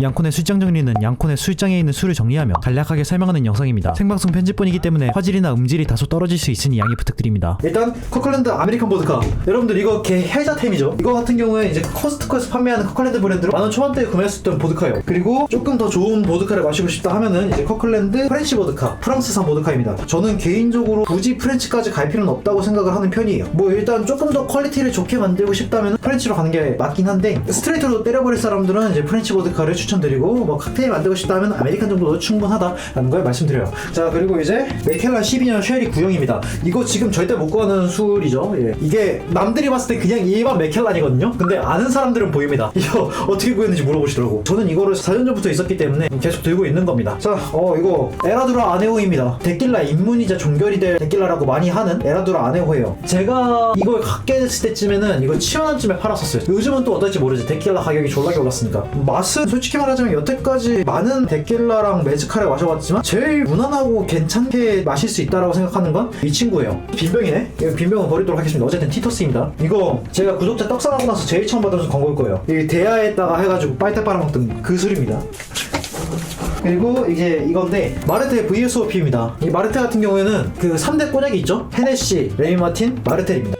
양콘의 술장 정리는 양콘의 술장에 있는 술을 정리하며 간략하게 설명하는 영상입니다. 생방송 편집본이기 때문에 화질이나 음질이 다소 떨어질 수 있으니 양해 부탁드립니다. 일단 코컬랜드 아메리칸 보드카 여러분들 이거 개 헬자템이죠. 이거 같은 경우에 이제 코스트코에서 판매하는 코컬랜드 브랜드로 만원 초반대에 있던 보드카예요. 그리고 조금 더 좋은 보드카를 마시고 싶다 하면은 이제 코컬랜드 프렌치 보드카 프랑스산 보드카입니다. 저는 개인적으로 굳이 프렌치까지 갈 필요는 없다고 생각을 하는 편이에요. 뭐 일단 조금 더 퀄리티를 좋게 만들고 싶다면 프렌치로 가는 게 맞긴 한데 스트레이트로 때려버릴 사람들은 이제 프렌치 보드카를 추천 드리고 뭐 칵테일 만들고 싶다면 아메리칸 정도도 충분하다라는 걸 말씀드려요. 자 그리고 이제 메켈라 12년 쉐리 구형입니다. 이거 지금 절대 못 구하는 술이죠. 예. 이게 남들이 봤을 때 그냥 일반 메켈란이거든요. 근데 아는 사람들은 보입니다. 이거 어떻게 구했는지 물어보시더라고. 저는 이거를 4년 전부터 있었기 때문에 계속 들고 있는 겁니다. 자, 어 이거 에라두라 아네호입니다. 데킬라 입문이자 종결이 될 데킬라라고 많이 하는 에라두라 아네호예요. 제가 이걸 갖게 됐을 때쯤에는 이거 7원쯤에 팔았었어요. 요즘은 또 어떨지 모르지. 데킬라 가격이 졸라게 올랐으니까. 맛은 솔직히 말하자면 여태까지 많은 데킬라랑 메즈카를 마셔봤지만 제일 무난하고 괜찮게 마실 수 있다라고 생각하는 건 이 친구예요. 빈병이네. 빈병은 버리도록 하겠습니다. 어쨌든 티토스입니다. 이거 제가 구독자 떡상하고 나서 제일 처음 받은 광고일 거예요. 이 대야에다가 해가지고 빨대 빨아먹던 그 술입니다. 그리고 이제 이건데 마르테 VSOP입니다. 이 마르테 같은 경우에는 그 3대 꼬냑이 있죠? 헤네시, 레미마틴, 마르텔입니다.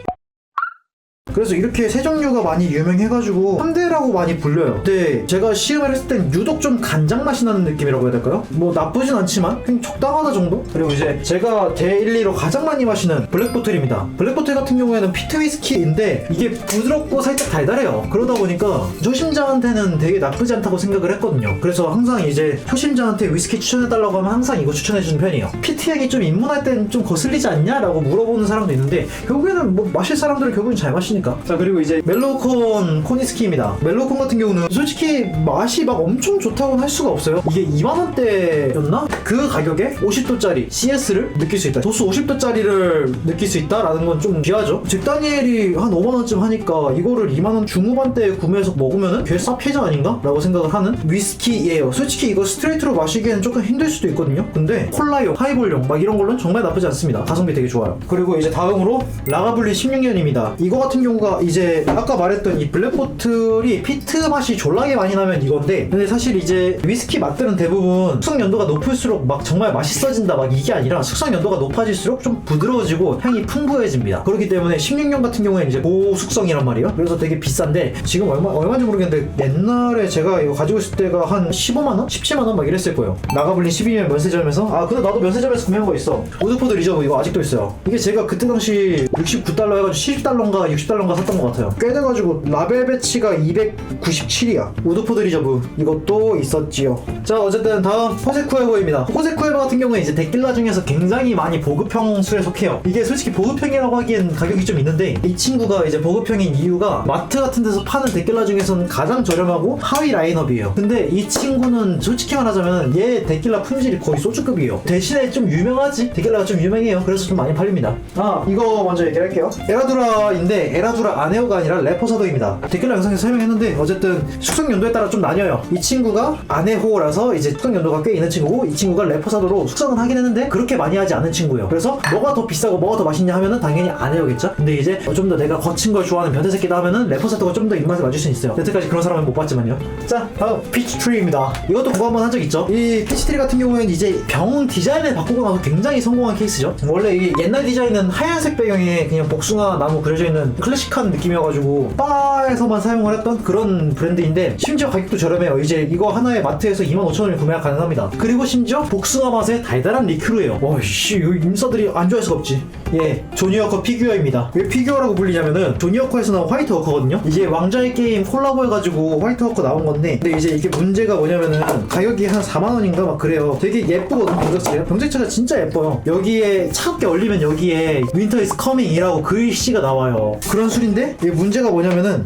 그래서 이렇게 세 종류가 많이 유명해가지고 3대라고 많이 불려요. 근데 제가 시음을 했을 땐 유독 좀 간장 맛이 나는 느낌이라고 해야 될까요? 뭐 나쁘진 않지만 그냥 적당하다 정도? 그리고 이제 제가 대1리로 가장 많이 마시는 블랙보틀입니다. 블랙보틀 같은 경우에는 피트 위스키인데 이게 부드럽고 살짝 달달해요. 그러다 보니까 초심자한테는 되게 나쁘지 않다고 생각을 했거든요. 그래서 항상 이제 초심자한테 위스키 추천해달라고 하면 항상 이거 추천해주는 편이에요. 피트 향이 좀 입문할 땐 좀 거슬리지 않냐? 라고 물어보는 사람도 있는데 결국에는 뭐 마실 사람들은 결국엔 잘 마시니까. 자 그리고 이제 멜로콘 코니스키입니다. 멜로콘 같은 경우는 솔직히 맛이 막 엄청 좋다고는 할 수가 없어요. 이게 2만 원대였나? 그 가격에 50도짜리 CS를 느낄 수 있다. 도수 50도짜리를 느낄 수 있다라는 건 좀 귀하죠. 잭다니엘이 한 5만 원쯤 하니까 이거를 2만 원 중후반대에 구매해서 먹으면은 꽤 쌉해자 아닌가? 라고 생각을 하는 위스키예요. 솔직히 이거 스트레이트로 마시기에는 조금 힘들 수도 있거든요. 근데 콜라용, 하이볼용 막 이런 걸로는 정말 나쁘지 않습니다. 가성비 되게 좋아요. 그리고 이제 다음으로 라가블리 16년입니다. 이거 같은 경우 가 이제 아까 말했던 이 블랙보틀이 피트 맛이 졸라게 많이 나면 이건데 근데 사실 이제 위스키 맛들은 대부분 숙성 연도가 높을수록 막 정말 맛있어진다 막 이게 아니라 숙성 연도가 높아질수록 좀 부드러워지고 향이 풍부해집니다. 그렇기 때문에 16년 같은 경우에는 이제 고숙성이란 말이에요. 그래서 되게 비싼데 지금 얼마 얼마인지 모르겠는데 옛날에 제가 이거 가지고 있을 때가 한 15만 원, 17만 원 막 이랬을 거예요. 나가블린 12년 면세점에서 아 근데 나도 면세점에서 구매한 거 있어. 우드포드 리저브 이거 아직도 있어요. 이게 제가 그때 당시 69달러 해가지고 70달러인가 60달러 인가 샀던 것 같아요. 꽤 돼가지고 라벨 배치가 297이야. 우드포드 리저브 이것도 있었지요. 자 어쨌든 다음 호세쿠에버입니다. 호세쿠에버 같은 경우에 이제 데킬라 중에서 굉장히 많이 보급형 술에 속해요. 이게 솔직히 보급형이라고 하기엔 가격이 좀 있는데 이 친구가 이제 보급형인 이유가 마트 같은 데서 파는 데킬라 중에서는 가장 저렴하고 하위 라인업이에요. 근데 이 친구는 솔직히 말하자면 얘 데킬라 품질이 거의 소주급이에요. 대신에 좀 유명하지? 데킬라가 좀 유명해요. 그래서 좀 많이 팔립니다. 아 이거 먼저 얘기를 할게요. 에라두라인데 에라 두라 아네오가 아니라 레포사도입니다. 데킬라 영상에서 설명했는데 어쨌든 숙성 연도에 따라 좀 나뉘어요. 이 친구가 아네호라서 이제 숙성 연도가 꽤 있는 친구고 이 친구가 레포사도로 숙성은 하긴 했는데 그렇게 많이 하지 않은 친구예요. 그래서 뭐가 더 비싸고 뭐가 더 맛있냐 하면은 당연히 아네오겠죠. 근데 이제 좀 더 내가 거친 걸 좋아하는 변태 새끼다 하면은 레포사도가 좀 더 입맛에 맞을 수 있어요. 여태까지 그런 사람은 못 봤지만요. 자 다음 피치트리입니다. 이것도 그거 한번 한 적 있죠. 이 피치트리 같은 경우에는 이제 병 디자인을 바꾸고 나서 굉장히 성공한 케이스죠. 원래 이 옛날 디자인은 하얀색 배경에 그냥 복숭아 나무 그려져 있는 클래식 한 느낌이어가지고 바에서만 사용을 했던 그런 브랜드인데 심지어 가격도 저렴해요. 이제 이거 하나에 마트에서 25,000원에 구매가 가능합니다. 그리고 심지어 복숭아 맛의 달달한 리큐르예요. 와씨 이 인싸들이 안 좋아할 수가 없지. 예, 조니워커 피규어입니다. 왜 피규어라고 불리냐면은 조니워커에서 나온 화이트 워커거든요. 이게 왕자의 게임 콜라보 해가지고 화이트 워커 나온 건데, 근데 이제 이게 문제가 뭐냐면은 가격이 한 4만 원인가 막 그래요. 되게 예쁘거든 병작체가. 병작체가 진짜 예뻐요. 여기에 차갑게 얼리면 여기에 윈터 이즈 커밍이라고 글씨가 나와요. 그런 술인데 이게 문제가 뭐냐면은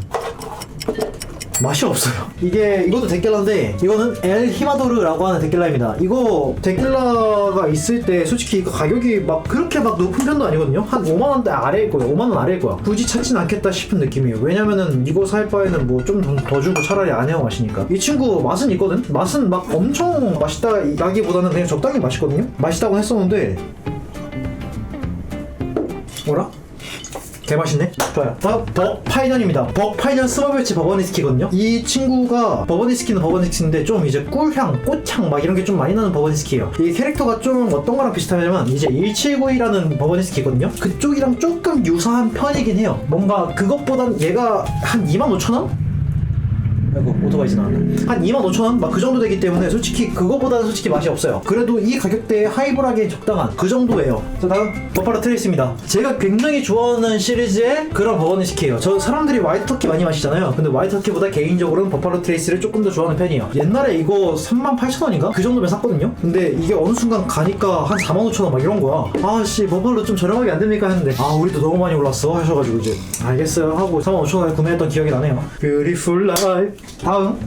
맛이 없어요. 이게 이것도 데킬라인데 이거는 엘 히마도르라고 하는 데킬라입니다. 이거 데킬라가 있을 때 솔직히 이거 가격이 막 그렇게 막 높은 편도 아니거든요. 한 5만 원대 아래일 거예요. 5만 원 아래일 거야. 굳이 찾진 않겠다 싶은 느낌이에요. 왜냐면은 이거 살 바에는 뭐 좀 더 주고 차라리 아내와 마시니까. 이 친구 맛은 있거든. 맛은 막 엄청 맛있다라기보다는 그냥 적당히 맛있거든요. 맛있다고 했었는데 뭐라? 개맛있네? 좋아요. 다음, 벅파이년입니다. 벅파이년 스마벨치 버버니스키거든요. 이 친구가 버버니스키는 버버니스키인데 좀 이제 꿀향, 꽃향 막 이런 게 좀 많이 나는 버버니스키예요. 이 캐릭터가 좀 어떤 거랑 비슷하냐면 이제 1792라는 버버니스키거든요. 그쪽이랑 조금 유사한 편이긴 해요. 뭔가 그것보단 얘가 한 25,000원? 아이고 오토바이 지나왔네. 한 25,000원? 막 그 정도 되기 때문에 솔직히 그거보다는 솔직히 맛이 없어요. 그래도 이 가격대에 하이브라기엔 적당한 그 정도예요. 자 다음 버팔로 트레이스입니다. 제가 굉장히 좋아하는 시리즈의 그런 버거니스키예요. 저 사람들이 화이트 터키 많이 마시잖아요. 근데 화이트 터키보다 개인적으로는 버팔로 트레이스를 조금 더 좋아하는 편이에요. 옛날에 이거 38,000원인가? 그 정도면 샀거든요? 근데 이게 어느 순간 가니까 한 45,000원 막 이런 거야. 아씨 버팔로 좀 저렴하게 안 됩니까? 했는데 아 우리도 너무 많이 올랐어 하셔가지고 이제. 알겠어요 하고 45,000원에 구매했던 기억이 나네요. Beautiful life 다음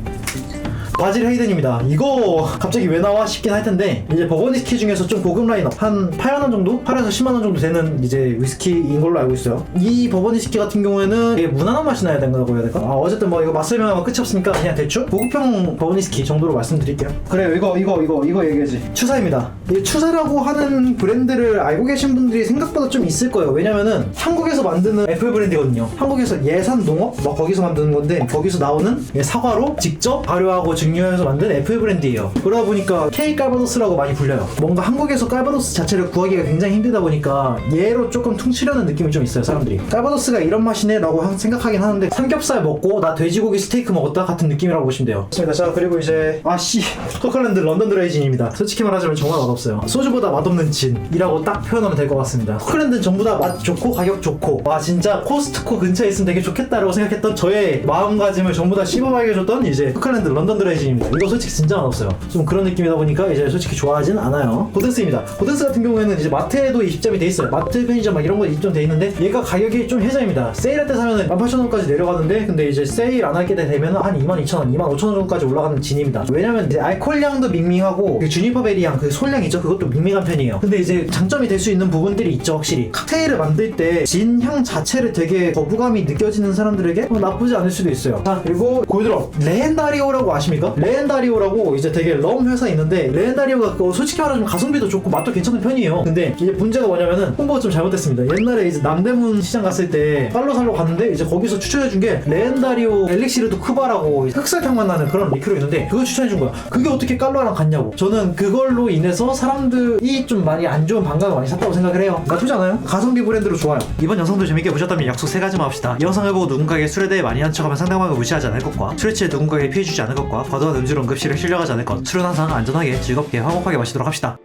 바질 헤이든입니다. 이거 갑자기 왜 나와 싶긴 할 텐데 이제 버버니스키 중에서 좀 고급 라인업 한 8만 원 정도, 8에서 10만 원 정도 되는 이제 위스키인 걸로 알고 있어요. 이 버버니스키 같은 경우에는 되게 무난한 맛이 나야 된다고 해야 될까? 아, 어쨌든 뭐 이거 맛 설명하면 끝이 없으니까 그냥 대충 고급형 버버니스키 정도로 말씀드릴게요. 그래요, 이거 이거 이거 이거 얘기하지. 추사입니다. 이 추사라고 하는 브랜드를 알고 계신 분들이 생각보다 좀 있을 거예요. 왜냐면은 한국에서 만드는 애플 브랜드거든요. 한국에서 예산 농업 뭐 거기서 만드는 건데 거기서 나오는 사과로 직접 발효하고 증류해서 만든 애플 브랜드예요. 그러다 보니까 K 깔바도스라고 많이 불려요. 뭔가 한국에서 깔바도스 자체를 구하기가 굉장히 힘들다 보니까 얘로 조금 퉁치려는 느낌이 좀 있어요, 사람들이. 깔바도스가 이런 맛이네라고 하- 생각하긴 하는데 삼겹살 먹고 나 돼지고기 스테이크 먹었다 같은 느낌이라고 보시면 돼요. 좋습니다. 자 그리고 이제 아씨 스코틀랜드 런던 드라이진입니다. 솔직히 말하자면 정말 맛없어요. 소주보다 맛없는 진이라고 딱 표현하면 될 것 같습니다. 스코틀랜드는 전부 다 맛 좋고 가격 좋고 와 진짜 코스트코 근처에 있으면 되게 좋겠다라고 생각했던 저의 마음가짐을 전부 다 씹어먹여줬던 이제 스코틀랜드 런던 드라이진 입니다. 이거 솔직히 진짜 맛없어요. 좀 그런 느낌이다 보니까 이제 솔직히 좋아하진 않아요. 고든스입니다. 고든스 같은 경우에는 이제 마트에도 입점이 돼 있어요. 마트 편의점 막 이런 거 입점돼 있는데 얘가 가격이 좀 해자입니다. 세일할 때 사면은 18,000원까지 내려가는데 근데 이제 세일 안 하게 되면 한 22,000원, 25,000원 정도까지 올라가는 진입니다. 왜냐면 이제 알코올량도 밍밍하고 그 주니퍼 베리향 그 솔량 있죠? 그것도 밍밍한 편이에요. 근데 이제 장점이 될 수 있는 부분들이 있죠, 확실히. 칵테일을 만들 때 진 향 자체를 되게 거부감이 느껴지는 사람들에게 어, 나쁘지 않을 수도 있어요. 자, 그리고 골드럽 레헨다리오라고 아십니까? 레헨다리오라고 이제 되게 럼 회사 있는데 레헨다리오가 그 솔직히 말하자면 가성비도 좋고 맛도 괜찮은 편이에요. 근데 이제 문제가 뭐냐면은 홍보가 좀 잘못됐습니다. 옛날에 이제 남대문 시장 갔을 때 팔로 살로 갔는데 이제 거기서 추천해 준 게 레헨다리오 엘릭시르도 쿠바라고 흑설탕만 나는 그런 리큐로 있는데 그걸 추천해 준 거야. 그게 어떻게 깔로랑 같냐고. 저는 그걸로 인해서 사람들이 좀 많이 안 좋은 반감을 많이 샀다고 생각을 해요. 나쁘지 않아요? 가성비 브랜드로 좋아요. 이번 영상도 재밌게 보셨다면 약속 세 가지만 합시다. 이 영상을 보고 누군가에게 술에 대해 많이 한 척하면 상대방을 무시하지 않을 것과 술에 취해 누군가에게 피해주지 않을 것과 과도한 음주로 응급실에 실려가지 않을 것. 술은 항상 안전하게 즐겁게 화목하게 마시도록 합시다.